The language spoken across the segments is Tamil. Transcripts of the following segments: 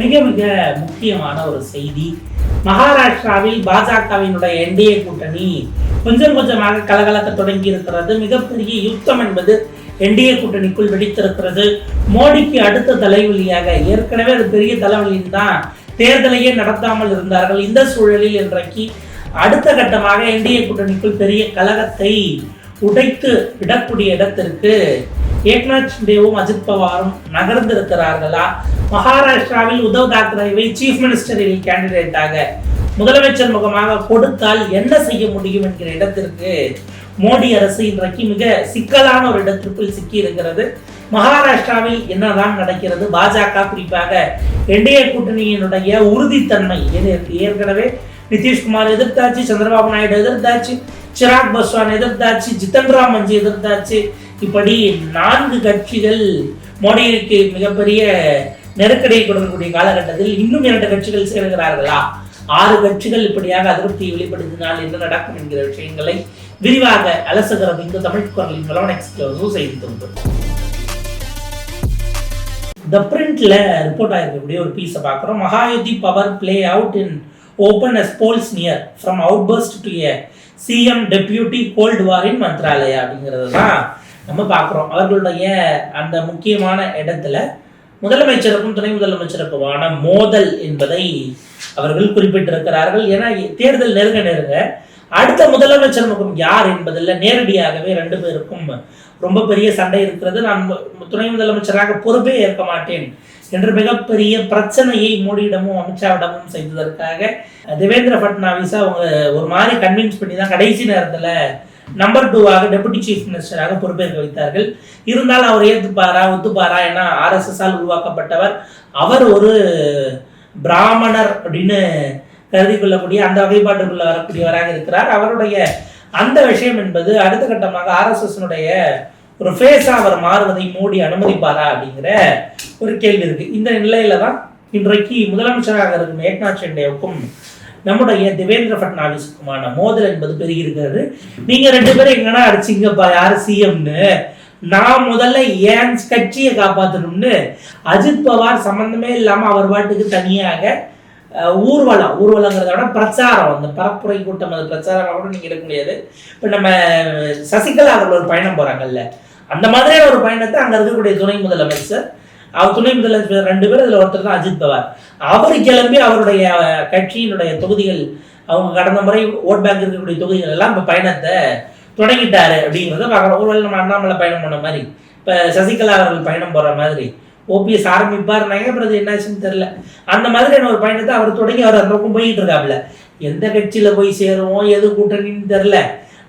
மிக மிக முக்கியமான ஒரு செய்தி. மகாராஷ்டிராவில் பாஜகவினுடைய என்டிஏ கூட்டணி கொஞ்சம் கொஞ்சமாக கலகலக்க தொடங்கி இருக்கிறது. மிகப்பெரிய யுத்தம் என்பது என்டிஏ கூட்டணிக்குள் வெடித்திருக்கிறது. மோடிக்கு அடுத்த தலைவலியாக ஏற்கனவே அது பெரிய தலைவலின்னு தான் தேர்தலையே நடத்தாமல் இருந்தார்கள். இந்த சூழலில் இன்றைக்கு அடுத்த கட்டமாக என்டிஏ கூட்டணிக்குள் பெரிய கலகத்தை உடைத்து விடக்கூடிய இடத்திற்கு ஏக்நாத் ஷிண்டேவும் அஜித் பவாரும் நகர்ந்திருக்கிறார்களா? மகாராஷ்டிராவில் உத்தவ் தாக்கரேவை சீஃப் மினிஸ்டரில் கேண்டிடேட்டாக முதலமைச்சர் முகமாக கொடுத்தால் என்ன செய்ய முடியும் என்கிற இடத்திற்கு மோடி அரசு இன்றைக்கு மிக சிக்கலான ஒரு இடத்திற்குள் சிக்கி இருக்கிறது மகாராஷ்டிராவில் என்னதான் நடக்கிறது? பாஜக குறிப்பாக என்டிஏ கூட்டணியினுடைய உறுதித்தன்மை ஏற்கனவே நிதிஷ்குமார் எதிர்த்தாச்சு சந்திரபாபு நாயுடு எதிர்த்தாச்சு சிராக் பஸ்வான் எதிர்த்தாச்சு ஜித்தன் ராம் மஞ்சி எதிர்த்தாச்சு இப்படி நான்கு கட்சிகள் மோடிக்கு மிகப்பெரிய நெருக்கடியை கொடுக்கக்கூடிய காலகட்டத்தில் இன்னும் இரண்டு கட்சிகள் சேர்கிறார்களா? ஆறு கட்சிகள் இப்படியாக அதிருப்தியை வெளிப்படுத்தினால் என்ன நடக்கும் என்கிற விஷயங்களை விரிவாக அலசுகிறது இந்த தமிழ் குரலின் கலவன் செய்தி தொகுப்பு. த பிரிண்ட்ல ரிப்போர்ட் ஆகிருக்கக்கூடிய ஒரு பீஸை பார்க்குறோம். Mahayuti power play out in open as polls near from out first to a CM deputy cold war in Mantralaya அப்படிங்கிறது தான் நம்ம பார்க்குறோம். அவர்களுடைய அந்த முக்கியமான இடத்துல முதலமைச்சருக்கும் துணை முதலமைச்சருக்குமான மோதல் என்பதை அவர்கள் குறிப்பிட்டிருக்கிறார்கள். ஏன்னா தேர்தல் நெருங்க நெருங்க அடுத்த முதலமைச்சர் முகம் யார் என்பதில் நேரடியாகவே ரெண்டு பேருக்கும் ரொம்ப பெரிய சண்டை இருக்கிறது. நான் துணை முதலமைச்சராக பொறுப்பே ஏற்க மாட்டேன் என்று மிகப்பெரிய பிரச்சனையை மோடியிடமும் அமித்ஷாவிடமும் செய்ததற்காக தேவேந்திர பட்னாவிஸ் அவங்க ஒரு மாதிரி கன்வின்ஸ் பண்ணி தான் கடைசி நேரத்தில் நம்பர் டூவாக டெபுட்டி சீஃப் மினிஸ்டராக பொறுப்பேற்க வைத்தார்கள். இருந்தாலும் அவர் ஏற்றுப்பாரா ஒத்துப்பாரா ஏன்னா ஆர்எஸ்எஸ்ஸால் உருவாக்கப்பட்டவர். அவர் ஒரு பிராமணர் அப்படின்னு கருதி கொள்ளக்கூடிய அந்த வகைப்பாட்டுக்குள்ள வரக்கூடியவராக இருக்கிறார். அவருடைய அந்த விஷயம் என்பது அடுத்த கட்டமாக ஆர்எஸ்எஸ்னுடைய ஒரு ஃபேஸாக அவர் மாறுவதை மோடி அனுமதிப்பாரா அப்படிங்கிற ஒரு கேள்வி இருக்கு. இந்த நிலையில தான் இன்றைக்கு முதலமைச்சராக இருக்கும் ஏக்நாத் ஷிண்டேவுக்கும் நம்முடைய தேவேந்திர ஃபட்னாவிஸுக்குமான மோதல் என்பது பெருகிருக்கிறது நீங்க ரெண்டு பேரும் எங்கன்னா அடிச்சிங்கப்பா யார் சிஎம்னு? நான் முதல்ல ஏன் கட்சியை காப்பாற்றணும்னு அஜித் பவார் சம்பந்தமே இல்லாமல் அவர் பாட்டுக்கு தனியாக ஊர்வலம் ஊர்வலங்கிறத விட பிரச்சாரம் அந்த பரப்புரை கூட்டம் அது பிரச்சாரம் கூட நீங்கள் இருக்க முடியாது. இப்போ நம்ம சசிகலா அவர்கள் ஒரு பயணம் போகிறாங்கல்ல அந்த மாதிரியான ஒரு பயணத்தை அங்கே இருக்கக்கூடிய துணை முதலமைச்சர் அவர் துணை முதலமைச்சர் ரெண்டு பேர் அதில் ஒருத்தர் தான் அஜித் பவார். அவர் கிளம்பி அவருடைய கட்சியினுடைய தொகுதிகள் அவங்க கடந்த முறை ஓட் பேங்க் இருக்கக்கூடிய தொகுதிகள் எல்லாம் இப்போ பயணத்தை தொடங்கிட்டாரு அப்படிங்கிறத பார்க்குறோம் ஒருவேளை நம்ம அண்ணாமலை பயணம் பண்ண மாதிரி இப்போ சசிகலா அவர்கள் பயணம் போகிற மாதிரி ஓபிஎஸ் ஆரம்பிப்பார் அப்புறம் அது என்னாச்சுன்னு தெரில அந்த மாதிரியான ஒரு பயணத்தை அவர் தொடங்கி அவர் அந்த பக்கம் போயிட்டு இருக்காப்புல. எந்த கட்சியில் போய் சேருவோம் எது கூட்டணின்னு தெரில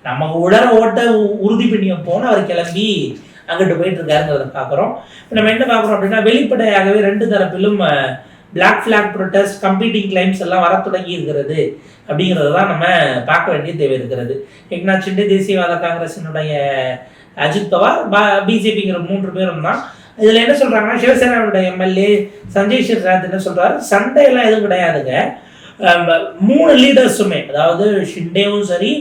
நம்ம உடற ஓட்ட உறுதி பண்ணி போனால் அவர் கிளம்பி அங்கிட்டு போயிட்டு இருக்காருங்கிறத பார்க்குறோம். நம்ம என்ன பார்க்குறோம் அப்படின்னா வெளிப்படையாகவே ரெண்டு தரப்பிலும் black flag protest competing claims எல்லாம் வர தொடங்கி இருக்கிறது அப்படிங்கிறத தான் நம்ம பார்க்க வேண்டிய தேவை இருக்கிறது. ஏன்னா சின்ன தேசியவாத காங்கிரஸினுடைய அஜித் பவார் பிஜேபிங்கிற மூன்று பேரும் தான். இதில் என்ன சொல்கிறாங்கன்னா சிவசேனாவுடைய எம்எல்ஏ சஞ்சய் ஷெர்ராத் என்ன சொல்கிறாரு சண்டையெல்லாம் எதுவும் கிடையாதுங்க. மூணு லீடர்ஸுமே அதாவது ஷிண்டேவும் சரி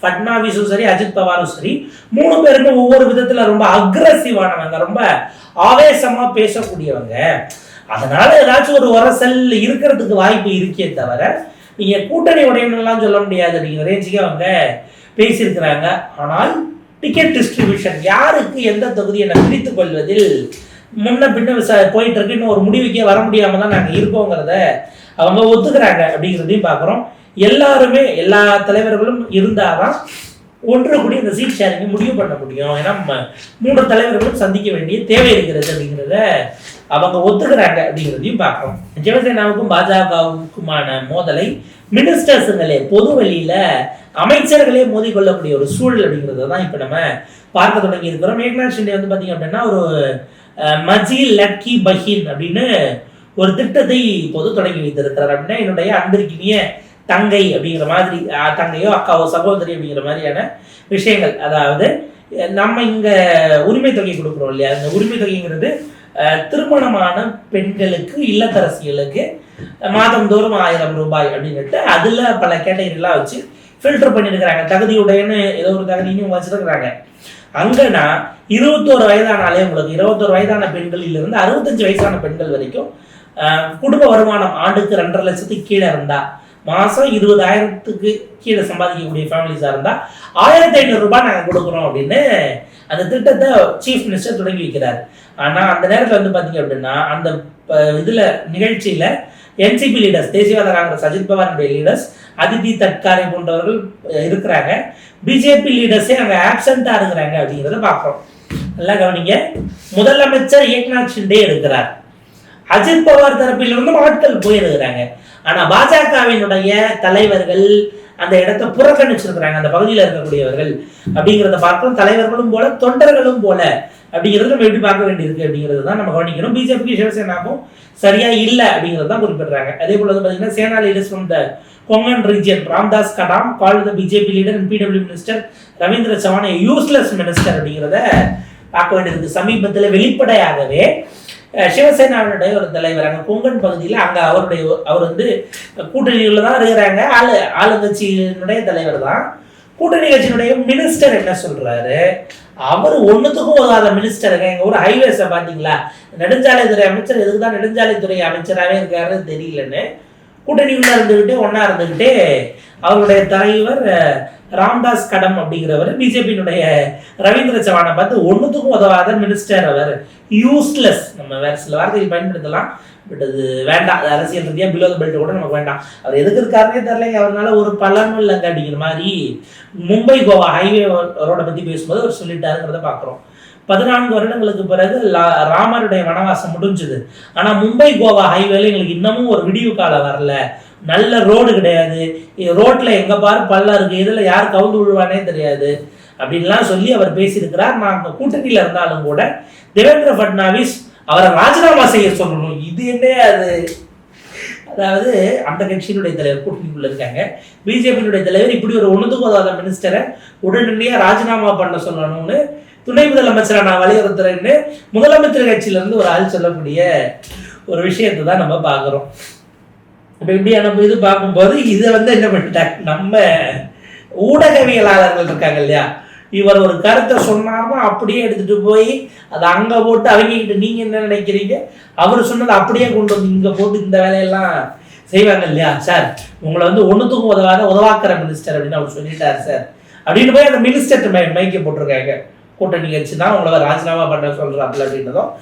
ஃபட்னாவிஸும் சரி அஜித் பவாரும் சரி மூணு பேருமே ஒவ்வொரு விதத்துல ரொம்ப அக்ரஸிவானவங்க ரொம்ப ஆவேசமா பேசக்கூடியவங்க. அதனால ஏதாச்சும் ஒரு உரசல் இருக்கிறதுக்கு வாய்ப்பு இருக்கே தவிர நீங்க கூட்டணி உடையணும்லாம் சொல்ல முடியாது. நீங்க ரேஞ்சுக்கு அவங்க பேசியிருக்கிறாங்க. ஆனால் டிக்கெட் டிஸ்ட்ரிபியூஷன் யாருக்கு எந்த தொகுதியை நான் பிரித்துக் கொள்வதில் முன்ன பின்ன விசா போயிட்டு இருக்கு இன்னும் ஒரு முடிவுக்கே வர முடியாம தான் நாங்கள் இருக்கோங்கிறத அவங்க ஒத்துக்கிறாங்க அப்படிங்கிறதையும் பார்க்குறோம். எல்லாருமே எல்லா தலைவர்களும் இருந்தாதான் ஒன்று கூடி இந்த சீட் ஷேரிங்கை முடிவு பண்ண முடியும். ஏன்னா மூன்று தலைவர்களும் சந்திக்க வேண்டிய தேவை இருக்கிறது அப்படிங்கிறத அவங்க ஒத்துக்கிறாங்க அப்படிங்கிறதையும் பார்க்குறோம். சிவசேனாவுக்கும் பாஜகவுக்குமான மோதலை மினிஸ்டர்ஸுங்களே பொது வழியில் அமைச்சர்களே மோதிக்கொள்ளக்கூடிய ஒரு சூழல் அப்படிங்கிறத தான் இப்போ நம்ம பார்க்க தொடங்கி இருக்கிறோம். ஏக்நாத் ஷிண்டே வந்து பார்த்தீங்க அப்படின்னா ஒரு மஜி மஜீல் லக்கி பஹின் அப்படின்னு ஒரு திட்டத்தை இப்போது தொடங்கி வைத்திருக்கிறார் அப்படின்னா என்னுடைய அன்பிற்கினிய தங்கை அப்படிங்கிற மாதிரி தங்கையோ அக்காவோ சகோதரி அப்படிங்கிற மாதிரியான விஷயங்கள். அதாவது நம்ம இங்கே உரிமை தொகை கொடுக்குறோம் இல்லையா? அந்த உரிமை தொகைங்கிறது திருமணமான பெண்களுக்கு இல்லத்தரசிகளுக்கு மாதந்தோறும் ஆயிரம் ரூபாய் அப்படின்னுட்டு அதில் பல கேட்டகரிலாம் வச்சு ஃபில்டர் பண்ணியிருக்கிறாங்க தகுதியுடையன்னு ஏதோ ஒரு தகுதியும் வச்சிருக்கிறாங்க. அங்கன்னா இருபத்தோரு வயதானாலே உங்களுக்கு இருபத்தோரு வயதான பெண்களிலிருந்து அறுபத்தஞ்சு வயசான பெண்கள் வரைக்கும் குடும்ப வருமானம் ஆண்டுக்கு ரெண்டரை லட்சத்துக்கு கீழே இருந்தால் மாதம் இருபதாயிரத்துக்கு கீழே சம்பாதிக்கக்கூடிய ஃபேமிலிஸாக இருந்தால் ஆயிரத்தி ஐநூறு ரூபாய் நாங்கள் கொடுக்குறோம் அப்படின்னு அந்த திட்டத்தை சீஃப் மினிஸ்டர் தொடங்கி வைக்கிறார். ஆனால் அந்த நேரத்தில் வந்து பார்த்தீங்க அப்படின்னா அந்த இதில் நிகழ்ச்சியில் என்சிபி லீடர்ஸ் தேசியவாத காங்கிரஸ் அஜித் பவாருடைய லீடர்ஸ் அதிதி தட்காரை போன்றவர்கள் இருக்கிறாங்க. பிஜேபி லீடர்ஸே அங்கே ஆப்சண்ட்டாக இருக்கிறாங்க அப்படிங்கிறத பார்க்குறோம் நல்லா கவனிங்க. முதலமைச்சர் ஏக்நாத் ஷிண்டே இருக்கிறார். அஜித் பவார் தரப்பிலிருந்தும் ஆட்கள் போயிருக்கிறாங்க. ஆனா பாஜகவினுடைய தலைவர்கள் அந்த இடத்தை புறக்கணிச்சிருக்கிறாங்க. அந்த பகுதியில் இருக்கக்கூடியவர்கள் அப்படிங்கிறத பார்க்கணும் தலைவர்களும் போல தொண்டர்களும் போல அப்படிங்கிறது நம்ம எப்படி பார்க்க வேண்டியிருக்கு அப்படிங்கிறது தான் நம்ம கவனிக்கணும். பிஜேபி சிவசேனாக்கும் சரியா இல்லை அப்படிங்கிறது தான் குறிப்பிடுறாங்க. அதே போல வந்து பார்த்தீங்கன்னா Sena leaders from the Konkan region Ramdas Kadam call the BJP leader and PWD minister Ravindra Chavan useless minister அப்படிங்கிறத பார்க்க வேண்டியிருக்கு. சமீபத்தில் வெளிப்படையாகவே சிவசேனாவினுடைய ஒரு தலைவர் அங்கே கொங்கன் பகுதியில் அங்கே அவருடைய அவர் வந்து கூட்டணியில் தான் இருக்கிறாங்க. ஆளு ஆளுங்கட்சியினுடைய தலைவர் தான். கூட்டணி கட்சியினுடைய மினிஸ்டர் என்ன சொல்றாரு? அவர் ஒன்றுத்துக்கும் உதவாத மினிஸ்டருங்க எங்கள் ஊர் ஹைவேஸை பார்த்தீங்களா? நெடுஞ்சாலைத்துறை அமைச்சர் எதுக்கு தான் நெடுஞ்சாலைத்துறை அமைச்சராகவே இருக்காருன்னு தெரியலன்னு கூட்டணிக்குள்ள இருந்துக்கிட்டு ஒன்றா இருந்துக்கிட்டு அவருடைய தலைவர் ராம்தாஸ் கடம் அப்படிங்கிறவர் பிஜேபியினுடைய ரவீந்திர சவானை பார்த்து ஒன்றுத்துக்கும் உதவாத மினிஸ்டர் அவர். யூஸ்லெஸ் நம்ம வேற சில வார்த்தைகள் பயன்படுத்தலாம். பட் அது வேண்டாம். அது அரசியல் ரீதியாக பிலோ பெல்ட் கூட நமக்கு வேண்டாம். அவர் எதுக்கு இருக்காருனே தெரியல. அவர்னால ஒரு பலனும் இல்லைங்க அப்படிங்கிற மாதிரி. மும்பை கோவா ஹைவே ரோட பற்றி பேசும்போது அவர் சொல்லிட்டாருங்கிறத பார்க்குறோம். பதினான்கு வருடங்களுக்கு பிறகு லா- ராமருடைய வனவாசம் முடிஞ்சுது. ஆனால் மும்பை கோவா ஹைவேல எங்களுக்கு இன்னமும் ஒரு விடிவு காலம் வரல. நல்ல ரோடு கிடையாது. ரோட்டில் எங்கே பாரு பள்ளம் இருக்கு. இதில் யார் கவுந்து விழுவானே தெரியாது. அப்படின்லாம் சொல்லி அவர் பேசியிருக்கிறார். நான் அந்த கூட்டணியில் இருந்தாலும் கூட தேவேந்திர ஃபட்னாவிஸ் அவரை ராஜினாமா செய்ய சொல்லணும். இது என்ன அது? அதாவது அந்த கட்சியினுடைய தலைவர் கூட்டணிக்குள்ள இருக்காங்க. பிஜேபியினுடைய தலைவர் இப்படி ஒரு உணர்ந்து உதவாத மினிஸ்டரை உடனடியாக ராஜினாமா பண்ண சொல்லணும்னு துணை முதலமைச்சரை நான் வலியுறுத்துறேன்னு முதலமைச்சர் கட்சியிலேருந்து ஒரு ஆள் சொல்லக்கூடிய ஒரு விஷயத்தை தான் நம்ம பார்க்குறோம். இப்போ இப்படியான இது பார்க்கும்போது இதை வந்து என்ன பண்ணிட்டாங்க? நம்ம ஊடகவியலாளர்கள் இருக்காங்க இல்லையா? இவர் ஒரு கருத்தை சொன்னார்னா அப்படியே எடுத்துகிட்டு போய் அதை அங்கே போட்டு அவங்கக்கிட்ட நீங்கள் என்ன நினைக்கிறீங்க? அவர் சொன்னதை அப்படியே கொண்டு வந்து இங்கே போட்டு இந்த வேலையெல்லாம் செய்வாங்க இல்லையா? சார் உங்களை வந்து ஒன்றுத்துக்கும் உதவாத உதவாக்கிற மினிஸ்டர் அப்படின்னு அவர் சொல்லிட்டார் சார். அப்படின்னு போய் அந்த மினிஸ்டர் மை மைக்க போட்டிருக்காங்க. கூட்டணி கட்சி தான் உங்களை ராஜினாமா பண்ண சொல்கிறாப்புல அப்படின்றதும்.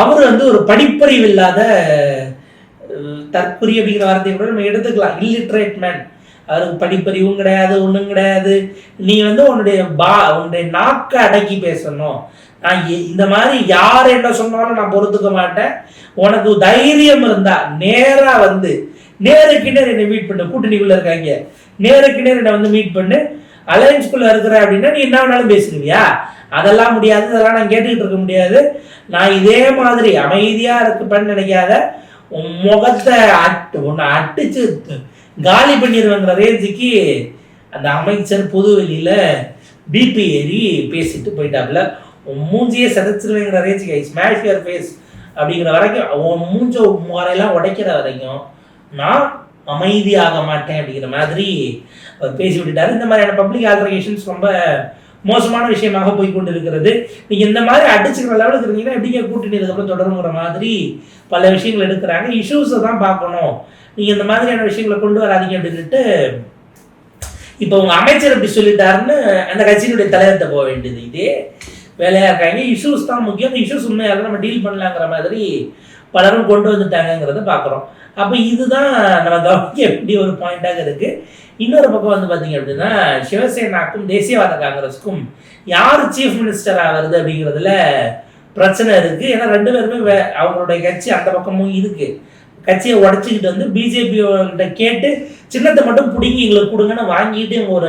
அவர் வந்து ஒரு படிப்பறிவு இல்லாத தற்குறி அப்படிங்கிற வார்த்தையை கூட நம்ம எடுத்துக்கலாம். இல்லிட்ரேட் மேன் அவருக்கு படிப்பறிவும் கிடையாது ஒன்றும் கிடையாது. நீ வந்து உன்னுடைய பா உன்னுடைய நாக்கை அடக்கி பேசணும். நான் இந்த மாதிரி யார் என்ன சொன்னாலும் நான் பொறுத்துக்க மாட்டேன். உனக்கு தைரியம் இருந்தா நேராக வந்து நேருக்கு நேர் என்னை மீட் பண்ணு. கூட்டணிக்குள்ளே இருக்காங்க. நேருக்கு நேர் என்னை வந்து மீட் பண்ணு. அலையன்ஸ்குள்ளே இருக்கிற அப்படின்னா நீ என்ன வேணாலும் பேசுறியா அதெல்லாம் முடியாது அதெல்லாம் நான் கேட்டுக்கிட்டு இருக்க முடியாது. நான் இதே மாதிரி அமைதியாக இருக்குப்பேன்னு நினைக்காத உன் முகத்தை அட்டு உன்னை அடிச்சு காலி பண்ணிடுவேங்கிற ரேஞ்சுக்கு அந்த அமைச்சர் பொதுவெளியில் பிபி ஏறி பேசிட்டு போயிட்டாப்புல. உன் மூஞ்சியே செதைச்சிருவேங்கிற ரேஞ்சுக்கு ஐ ஸ்மாஷ் யுவர் ஃபேஸ் அப்படிங்கிற வரைக்கும் உன் மூஞ்ச முறையெல்லாம் உடைக்கிற வரைக்கும் நான் அமைதியாக மாட்டேன் அப்படிங்கிற மாதிரி அவர் பேசி விட்டுட்டார். இந்த மாதிரியான பப்ளிக் ஆல்ட்ரேஷன்ஸ் ரொம்ப மோசமான விஷயமாக போய் கொண்டு இருக்கிறது நீங்கள் இந்த மாதிரி அடிச்சுக்கிற லெவலுக்கு இருந்தீங்கன்னா எப்படிங்க கூட்டணி இதுக்கப்புறம் தொடருங்கிற மாதிரி பல விஷயங்கள் எடுக்கிறாங்க. இஷ்யூஸை தான் பார்க்கணும். நீங்கள் இந்த மாதிரியான விஷயங்களை கொண்டு வராதீங்க அப்படின்ட்டு இப்போ உங்கள் அமைச்சர் இப்படி சொல்லிட்டாருன்னு அந்த கட்சியினுடைய தலைவர்கிட்ட போக வேண்டியது இதே. வேலையாக இருக்காங்க. இஷ்யூஸ் தான் முக்கியம். அந்த இஷ்யூஸ் உண்மையாக நம்ம டீல் பண்ணலாங்கிற மாதிரி பலரும் கொண்டு வந்துட்டாங்கங்கிறத பார்க்குறோம். அப்போ இதுதான் நம்ம கவனிக்க வேண்டிய ஒரு பாயிண்டாக இருக்கு. இன்னொரு பக்கம் வந்து பார்த்தீங்க அப்படின்னா சிவசேனாக்கும் தேசியவாத காங்கிரஸுக்கும் யார் சீஃப் மினிஸ்டராக வருது அப்படிங்கிறதுல பிரச்சனை இருக்கு. ஏன்னா ரெண்டு பேருமே வே- அவங்களுடைய கட்சி அந்த பக்கமும் இருக்கு. கட்சியை உடச்சிக்கிட்டு வந்து பிஜேபியோட கேட்டு சின்னத்தை மட்டும் பிடுங்கி எங்களுக்கு கொடுங்கன்னு வாங்கிட்டு ஒரு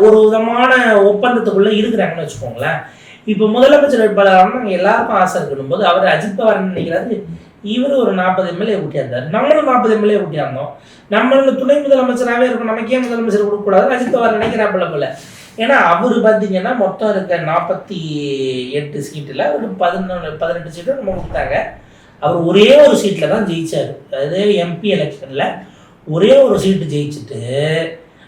ஒரு விதமான ஒப்பந்தத்துக்குள்ள இருக்கிறாங்கன்னு வச்சுக்கோங்களேன். இப்போ முதலமைச்சர் வேட்பாளர் நாங்கள் எல்லாருக்கும் ஆசை இருக்கணும் போது அவர் அஜித் பவார் நினைக்கிறாரு இவர் ஒரு நாற்பது எம்எல்ஏ ஊட்டியாந்தார் நம்மளும் நாற்பது எம்எல்ஏ ஊட்டியாந்தோம் நம்மள துணை முதலமைச்சராகவே இருக்கும் நமக்கே முதலமைச்சர் கொடுக்கக்கூடாது அஜித் பவார் நினைக்கிறாப்புல போல ஏன்னா அவர் பார்த்தீங்கன்னா மொத்தம் இருக்க நாற்பத்தி எட்டு சீட்டில் ஒரு பதினொன்று பதினெட்டு சீட்டு நம்ம கொடுத்தாங்க. அவர் ஒரே ஒரு சீட்டில் தான் ஜெயிச்சார். அதாவது எம்பி எலெக்ஷனில் ஒரே ஒரு சீட்டு ஜெயிச்சுட்டு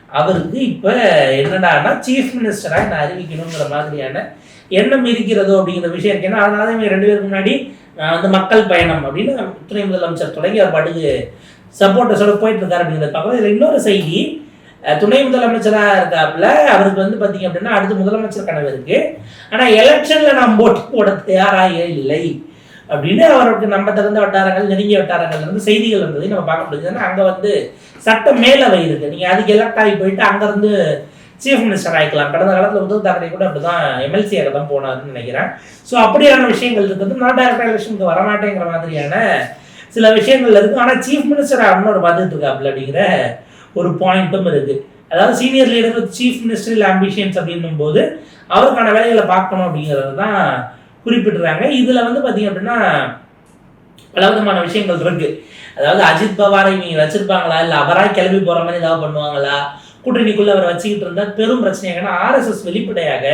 அவருக்கு இப்போ என்னடான்னா சீஃப் மினிஸ்டராக என்னை அறிவிக்கணுங்கிற மாதிரியான எண்ணம் இருக்கிறதோ அப்படிங்கிற விஷயம் இருக்கு. ஏன்னா அதனால இவங்க ரெண்டு பேருக்கு முன்னாடி வந்து மக்கள் பயணம் அப்படின்னு துணை முதலமைச்சர் தொடங்கி அவர் பாட்டுக்கு சப்போர்ட்டர்ஸோட போயிட்டு இருக்காரு அப்படிங்கிறத இதில் இன்னொரு செய்தி துணை முதலமைச்சராக இருக்காப்புல அவருக்கு வந்து பார்த்தீங்க அப்படின்னா அடுத்து முதலமைச்சர் கனவு இருக்கு. ஆனால் எலெக்ஷனில் நாம் போட்டி போட தயாராக இல்லை அப்படின்னு அவருக்கு நம்ம திறந்த வட்டாரங்கள் நெருங்கிய வட்டாரங்கள் இருந்து செய்திகள் வந்ததை நம்ம பார்க்க முடியுது. அங்கே வந்து சட்ட மேலவை இருக்கு. நீங்கள் அதுக்கு எலக்ட் ஆகி போயிட்டு அங்கேருந்து சீஃப் மினிஸ்டர் ஆகிக்கலாம் கடந்த காலத்தில் உத்தவ் தாக்கரே கூட அப்படிதான் எம்எல்சியாக தான் போனாருன்னு நினைக்கிறேன். ஸோ அப்படியான விஷயங்கள் இருக்கிறது நான் டேரக்டாக எலெக்ஷனுக்கு வரமாட்டேங்கிற மாதிரியான சில விஷயங்கள் இருக்கு. ஆனால் சீஃப் மினிஸ்டர் ஆகணும்னு ஒரு பார்த்துட்டு இருக்காப்புல அப்படிங்கிற ஒரு பாயிண்ட்டும் இருக்கு. அதாவது சீனியர் லீடர் சீஃப் மினிஸ்டரில் ஆம்பிஷன்ஸ் அப்படின்னும் போது அவருக்கான வேலைகளை பார்க்கணும் அப்படிங்கிறது தான் குறிப்பிட்டுறாங்க. இதில் வந்து பார்த்தீங்க அப்படின்னா பல விதமான விஷயங்கள் இருக்கு. அதாவது அஜித் பவாரை இவங்க வச்சிருப்பாங்களா? இல்லை அவராக கிளம்பி போகிற மாதிரி ஏதாவது பண்ணுவாங்களா? கூட்டணிக்குள்ளே அவர் வச்சுக்கிட்டு இருந்தால் பெரும் பிரச்சனையாக ஆர்எஸ்எஸ் வெளிப்படையாக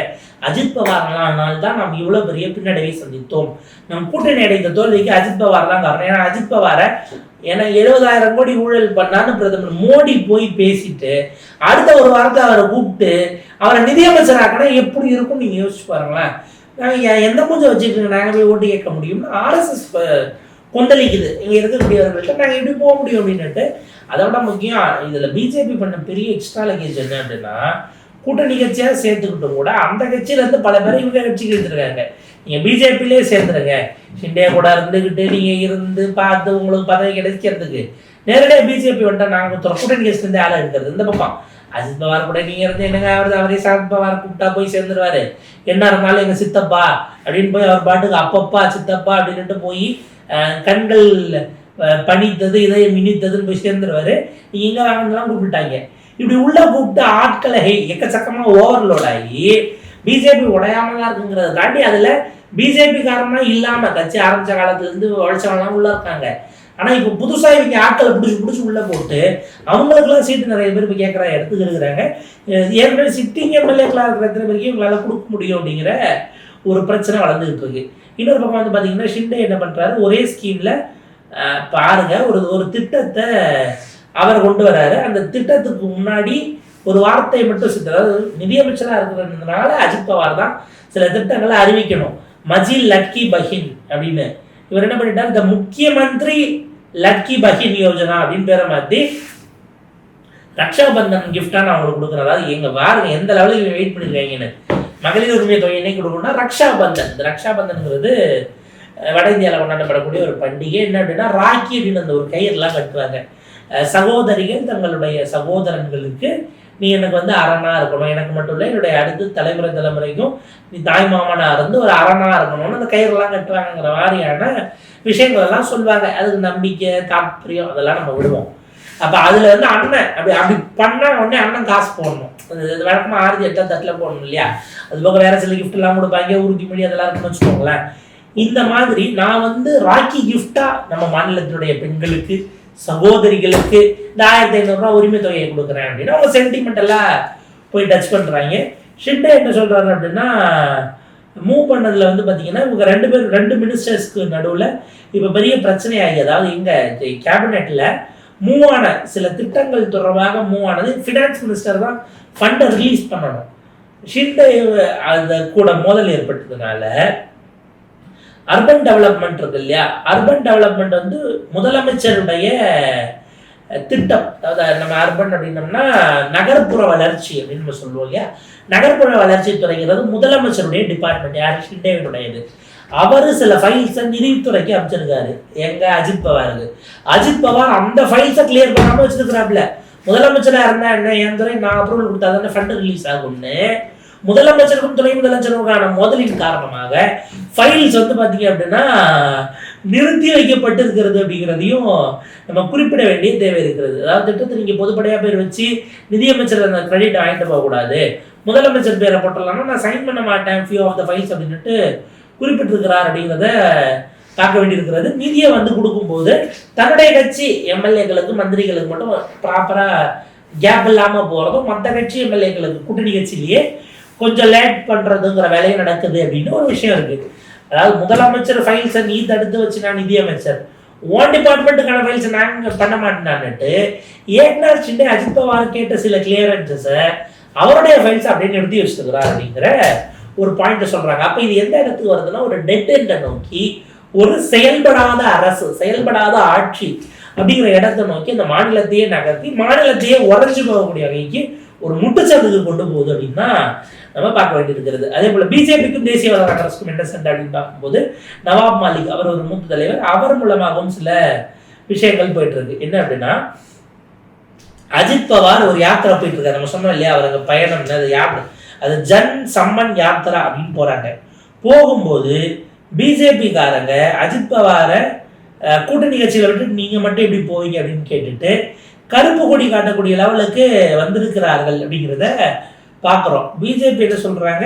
அஜித் பவார்னால தான் நாம் இவ்வளோ பெரிய பின்னடைவை சந்தித்தோம். நம் கூட்டணி அடைந்த தோல்விக்கு அஜித் பவார் தான் காரணம். ஏன்னா அஜித் பவாரை ஏன்னா எழுபதாயிரம் கோடி ஊழல் பண்ணான்னு பிரதமர் மோடி போய் பேசிட்டு அடுத்த ஒரு வாரத்தை அவரை கூப்பிட்டு அவரை நிதியமைச்சராக்கினா எப்படி இருக்கும் நீங்கள் யோசிச்சு பாருங்களேன். நாங்கள் எந்த பூஜை வச்சுட்டு நாங்கள் போய் ஓட்டு கேட்க முடியும்னு ஆர்எஸ்எஸ் கொந்தளிக்குது. இங்கே இருக்கக்கூடியவர்கள்ட்ட நாங்கள் எப்படி போக முடியும் அப்படின்னுட்டு அதை விட முக்கியம் இதில் பிஜேபி பண்ண பெரிய எக்ஸ்ட்ரா லக்கேஜ் என்ன அப்படின்னா கூட்டணி கட்சியாக சேர்த்துக்கிட்டும் கூட அந்த கட்சியிலேருந்து பல பேர் இவங்க கட்சிக்கு எடுத்துருக்காங்க. நீங்கள் பிஜேபிலே சேர்ந்துருங்க. ஷிண்டே கூட இருந்துக்கிட்டு நீங்கள் இருந்து பார்த்து உங்களுக்கு பதவி கிடைக்கிறதுக்கு. நேரடியாக பிஜேபி வந்துட்டால் நாங்கள் ஒருத்தர் கூட்டணி கட்சியிலேருந்து ஆளாக எடுக்கிறது இந்த பக்கம். அஜித் பவார் கூட நீங்கள் இருந்து என்னங்க அவர் அவரே சரத் பவார் கூப்பிட்டா போய் சேர்ந்துருவாரு. என்ன இருந்தாலும் எங்கள் சித்தப்பா அப்படின்னு போய் அவர் பாட்டுக்கு அப்பப்பா சித்தப்பா அப்படின்ட்டு போய் கண்கள் பணித்தது பனித்தது இதயம் இனித்ததுன்னு போய் சேர்ந்துருவாரு. நீங்க எங்க வாங்கலாம் கூப்பிட்டாங்க. இப்படி உள்ளே கூப்பிட்டு ஆட்களை எக்கச்சக்கமாக ஓவர்லோட் ஆகி பிஜேபி உடையாம தான் இருக்குங்கிறத தாண்டி அதில் பிஜேபி காரணமாக இல்லாமல் கட்சி ஆரம்பிச்ச காலத்துலேருந்து உழைச்சவங்களாம் உள்ளே இருக்காங்க. ஆனால் இப்போ புதுசாக இவங்க ஆட்களை பிடிச்சி பிடிச்சி உள்ளே போட்டு அவங்களுக்குலாம் சீட்டு நிறைய பேர் இப்போ கேட்குற இடத்துக்கு இருக்கிறாங்க ஏற்கனவே சிட்டிங் எம்எல்ஏக்களாக இருக்கிற எத்தனை பேருக்கு இவங்களால் கொடுக்க முடியும் அப்படிங்கிற ஒரு பிரச்சனை வளர்ந்துகிட்டு இருக்கு. இன்னொரு பக்கம் வந்து பார்த்தீங்கன்னா ஷிண்டே என்ன பண்ணுறாரு ஒரே ஸ்கீமில் பாருங்க ஒரு ஒரு திட்டத்தை அவர் கொண்டு வர்றாரு அந்த திட்டத்துக்கு முன்னாடி ஒரு வார்த்தை மட்டும் சித்த அதாவது நிதியமைச்சராக இருக்கிறதுனால அஜித் பவார் தான் சில திட்டங்களை அறிவிக்கணும். மஜி லட்கி பஹின் அப்படின்னு. இவர் என்ன பண்ணிட்டார்? இந்த முக்கிய மந்திரி லட்கி பஹின் யோஜனா அப்படின்னு பேரை மாற்றி ரக்ஷாபந்தன் கிஃப்டாக நான் உங்களுக்கு கொடுக்குறேன். அதாவது எங்கள் பாருங்க எந்த லெவலுக்கு வெயிட் பண்ணிருக்காங்கன்னு. மகளிர் உரிமை தொகை என்னைக்கு கொடுக்கணும்னா ரக்ஷாபந்தன் இந்த ரக்ஷாபந்தன்ங்கிறது வட இந்தியாவில் கொண்டாடப்படக்கூடிய ஒரு பண்டிகை. என்ன அப்படின்னா ராக்கி அப்படின்னு அந்த ஒரு கயிறுலாம் கட்டுவாங்க. சகோதரிகள் தங்களுடைய சகோதரன்களுக்கு நீ எனக்கு வந்து அரணா இருக்கணும். எனக்கு மட்டும் இல்லை என்னுடைய அடுத்த தலைமுறை தலைமுறைக்கும் நீ தாய் மாமனாக இருந்து ஒரு அரணா இருக்கணும்னு அந்த கயிறுலாம் கட்டுவாங்கிற மாதிரியான விஷயங்கள் எல்லாம் சொல்லுவாங்க அதுக்கு நம்பிக்கை தாற்பயம் அதெல்லாம் நம்ம விடுவோம். அப்போ அதுல இருந்து அண்ணன் அப்படி அப்படி பண்ணா உடனே அண்ணன் காசு போடணும். அது வழக்கமாக வழக்கமா ஆறுதி எட்டாம் தட்டில் போடணும் இல்லையா? அது போக வேற சில கிஃப்ட்லாம் எல்லாம் கொடுப்பாங்க. மொழி அதெல்லாம் இருக்குன்னு வச்சுக்கோங்களேன். இந்த மாதிரி நான் வந்து ராக்கி கிஃப்டா நம்ம மாநிலத்தினுடைய பெண்களுக்கு சகோதரிகளுக்கு இந்த ஆயிரத்தி ஐநூறுரூவா உரிமை தொகையை கொடுக்குறேன் அப்படின்னா அவங்க சென்டிமெண்டெல்லாம் போய் டச் பண்ணுறாங்க ஷிண்டே என்ன சொல்கிறாரு அப்படின்னா மூவ் பண்ணதில் வந்து பார்த்தீங்கன்னா இவங்க ரெண்டு பேர் ரெண்டு மினிஸ்டர்ஸ்க்கு நடுவில் இப்போ பெரிய பிரச்சனை ஆகி அதாவது எங்க கேபினெட்டில் மூவ் ஆன சில திட்டங்கள் தொடர்பாக மூவ் ஆனது ஃபினான்ஸ் மினிஸ்டர் தான் ஃபண்டை ரிலீஸ் பண்ணணும். ஷிண்டே அது கூட மோதல் ஏற்பட்டதுனால அர்பன் டெவலப்மெண்ட் இருக்கு இல்லையா? அர்பன் டெவலப்மெண்ட் வந்து முதலமைச்சருடைய திட்டம். அதாவது நம்ம அர்பன் அப்படின்னோம்னா நகர்ப்புற வளர்ச்சி அப்படின்னு நம்ம சொல்லுவோம் இல்லையா? நகர்ப்புற வளர்ச்சி துறைங்கிறது முதலமைச்சருடைய டிபார்ட்மெண்ட் யார் ஷிண்டேவினுடையது அவரு சில ஃபைல்ஸை நிதித்துறைக்கு அமைச்சிருக்காரு. எங்க அஜித் பவாருக்கு அஜித் பவார் அந்த ஃபைல்ஸை கிளியர் பண்ணாம வச்சிருக்கிறாப்ல முதலமைச்சராக இருந்தா என்ன என் துறை நான் அப்ரூவல் கொடுத்தா தானே ஃபண்டு ரிலீஸ் ஆகும்னு. முதலமைச்சருக்கும் துணை முதலமைச்சருக்கான மோதலின் காரணமாக ஃபைல்ஸ் வந்து பார்த்தீங்க அப்படின்னா நிறுத்தி வைக்கப்பட்டு இருக்கிறது அப்படிங்கிறதையும் நம்ம குறிப்பிட வேண்டிய தேவை இருக்கிறது. அதாவது திட்டத்தை நீங்கள் பொதுப்படையாக பேர் வச்சு நிதியமைச்சர் அந்த கிரெடிட் வாங்கிட்டு போகக்கூடாது. முதலமைச்சர் பேரை போட்டலாம்னா நான் சைன் பண்ண மாட்டேன் ஃபியூ ஆஃப் த ஃபைல்ஸ் அப்படின்ட்டு குறிப்பிட்டிருக்கிறார் அப்படிங்கிறத பார்க்க வேண்டியிருக்கிறது. நிதியை வந்து கொடுக்கும்போது தன்னுடைய கட்சி எம்எல்ஏக்களுக்கு மந்திரிகளுக்கு மட்டும் ப்ராப்பராக கேப் இல்லாமல் போகிறதும் மற்ற கட்சி எம்எல்ஏக்களுக்கு கூட்டணி கட்சியிலேயே கொஞ்சம் லேட் பண்ணுறதுங்கிற வேலையும் நடக்குது அப்படின்னு ஒரு விஷயம் இருக்குது அதாவது முதலமைச்சர் ஃபைல்ஸை நீ தடுத்து வச்சு நான் நிதியமைச்சர் ஓன் டிபார்ட்மெண்ட்டுக்கான ஃபைல்ஸை நான் பண்ண மாட்டேனான்னுட்டு ஏக்நாத் சின்ன அஜித் பவார் கேட்ட சில கிளியரன்சஸை அவருடைய ஃபைல்ஸ் அப்படின்னு நிறுத்தி வச்சுருக்கிறார் அப்படிங்கிற ஒரு பாயிண்ட் சொல்கிறாங்க அப்போ இது எந்த இடத்துக்கு வருதுன்னா ஒரு டெட் எண்டை நோக்கி ஒரு செயல்படாத அரசு செயல்படாத ஆட்சி அப்படிங்கிற இடத்தை நோக்கி அந்த மாநிலத்தையே நகர்த்தி மாநிலத்தையே உறைஞ்சு போகக்கூடிய வகைக்கு ஒரு முட்டுச்சத்துக்கு கொண்டு போகுது அப்படின்னா நம்ம பார்க்க வேண்டியிருக்கிறது அதே போல பிஜேபிக்கும் தேசியவாத காங்கிரஸுக்கும் என்ன சண்டை அப்படின்னு பார்க்கும்போது நவாப் மாலிக் அவர் ஒரு மூத்த தலைவர். அவர் மூலமாகவும் சில விஷயங்கள் போயிட்டு இருக்கு என்ன அப்படின்னா அஜித் பவார் ஒரு யாத்திரை போயிட்டு இருக்காரு நம்ம சொன்னோம் இல்லையா அவருக்கு பயணம் அது யாத்திரை அது ஜன் சம்மன் யாத்திரா அப்படின்னு போறாங்க. போகும்போது பிஜேபிக்காரங்க அஜித் பவாரை கூட்டணி கட்சிகளை விட்டு நீங்க மட்டும் எப்படி போவீங்க அப்படின்னு கேட்டுட்டு கருப்பு கொடி காட்டக்கூடிய லெவலுக்கு வந்திருக்கிறார்கள் அப்படிங்கிறத பார்க்குறோம் பிஜேபி என்ன சொல்கிறாங்க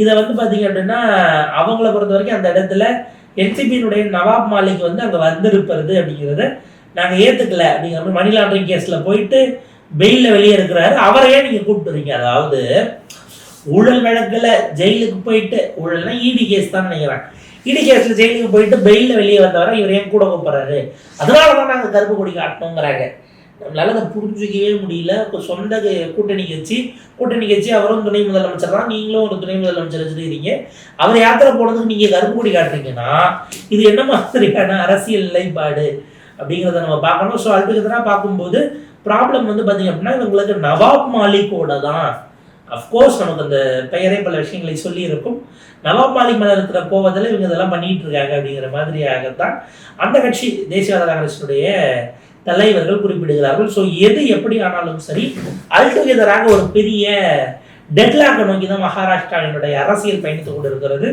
இதை வந்து பார்த்தீங்க அப்படின்னா அவங்கள பொறுத்த வரைக்கும் அந்த இடத்துல என்சிபியினுடைய நவாப் மாலிக் வந்து அங்கே வந்திருப்பது அப்படிங்கிறத நாங்கள் ஏற்றுக்கல அப்படிங்கிற மாதிரி மணி லாண்டரிங் கேஸில் போயிட்டு பெயிலில் வெளியே இருக்கிறாரு. அவரையே நீங்கள் கூப்பிட்டுறீங்க. அதாவது ஊழல் வழக்கில் ஜெயிலுக்கு போயிட்டு ஊழல்னா இடி கேஸ் தான் நினைக்கிறேன் இடி கேஸில் ஜெயிலுக்கு போயிட்டு பெயிலில் வெளியே வந்தவரை இவர் ஏன் கூட கூப்பிட்றாரு? அதனால தான் நாங்கள் கருப்பு கொடி காட்டணுங்கிறாங்க. நம்மளால அதை புரிஞ்சுக்கவே முடியல. இப்போ சொந்த க- கூட்டணி கட்சி கூட்டணி கட்சி அவரும் துணை முதலமைச்சர்? தான் நீங்களும் ஒரு துணை முதலமைச்சர் வச்சுருக்கீங்க அவர் யாத்திரை போனதுக்கு நீங்கள் கருப்பு கொடி காட்டுறீங்கன்னா இது என்ன மாதிரியான அரசியல் நிலைப்பாடு அப்படிங்கிறத நம்ம பார்க்கணும். ஸோ அதுக்கு பார்க்கும்போது ப்ராப்ளம் வந்து பார்த்தீங்க அப்படின்னா இவங்களுக்கு நவாப் மாலிக்கோட தான். அஃப்கோர்ஸ் நமக்கு அந்த பெயரே பல விஷயங்களை சொல்லியிருக்கும். நவாப் மாலிக் மேலே இருக்கிற கோவத்தில் இவங்க இதெல்லாம் பண்ணிட்டு இருக்காங்க அப்படிங்கிற மாதிரியாகத்தான் அந்த கட்சி தேசியவாத காங்கிரசினுடைய தலைவர்கள் குறிப்பிடுகிறார்கள். ஸோ எது எப்படி ஆனாலும் சரி அல்டுகெதராக ஒரு பெரிய டெட்லாக்கை நோக்கி தான் மகாராஷ்டிராவினுடைய அரசியல் பயணித்துக் கொண்டிருக்கிறது.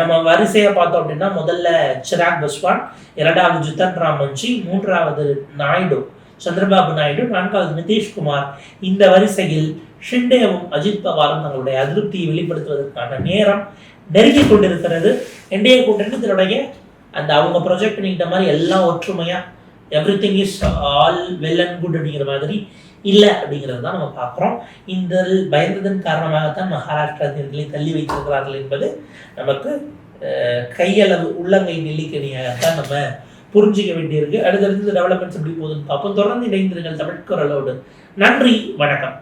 நம்ம வரிசையை பார்த்தோம் அப்படின்னா முதல்ல சிராக் பஸ்வான் இரண்டாவது ஜித்தன் ராம் மஞ்சி மூன்றாவது நாயுடு சந்திரபாபு நாயுடு நான்காவது நிதிஷ்குமார் இந்த வரிசையில் ஷிண்டேவும் அஜித் பவாரும் தங்களுடைய அதிருப்தியை வெளிப்படுத்துவதற்கான நேரம் நெருங்கி கொண்டிருக்கிறது. என்டிஏ கூட்டணி இதனுடைய அந்த அவங்க ப்ரொஜெக்ட் பண்ணிக்கிட்ட மாதிரி எல்லாம் ஒற்றுமையாக everything is all well and good அப்படிங்கிற மாதிரி இல்லை அப்படிங்கிறது தான் நம்ம பார்க்குறோம். இந்த பயந்ததன் காரணமாகத்தான் மகாராஷ்டிரா தேர்தலை தள்ளி வைத்திருக்கிறார்கள் என்பது நமக்கு கையளவு உள்ளங்கை நெல்லிக்கணியாகத்தான் நம்ம புரிஞ்சிக்க வேண்டியிருக்கு. அடுத்தடுத்து டெவலப்மெண்ட்ஸ் எப்படி போகுதுன்னு பார்ப்போம். தொடர்ந்து இணைந்திருங்கள் தமிழ்குரலோடு நன்றி வணக்கம்.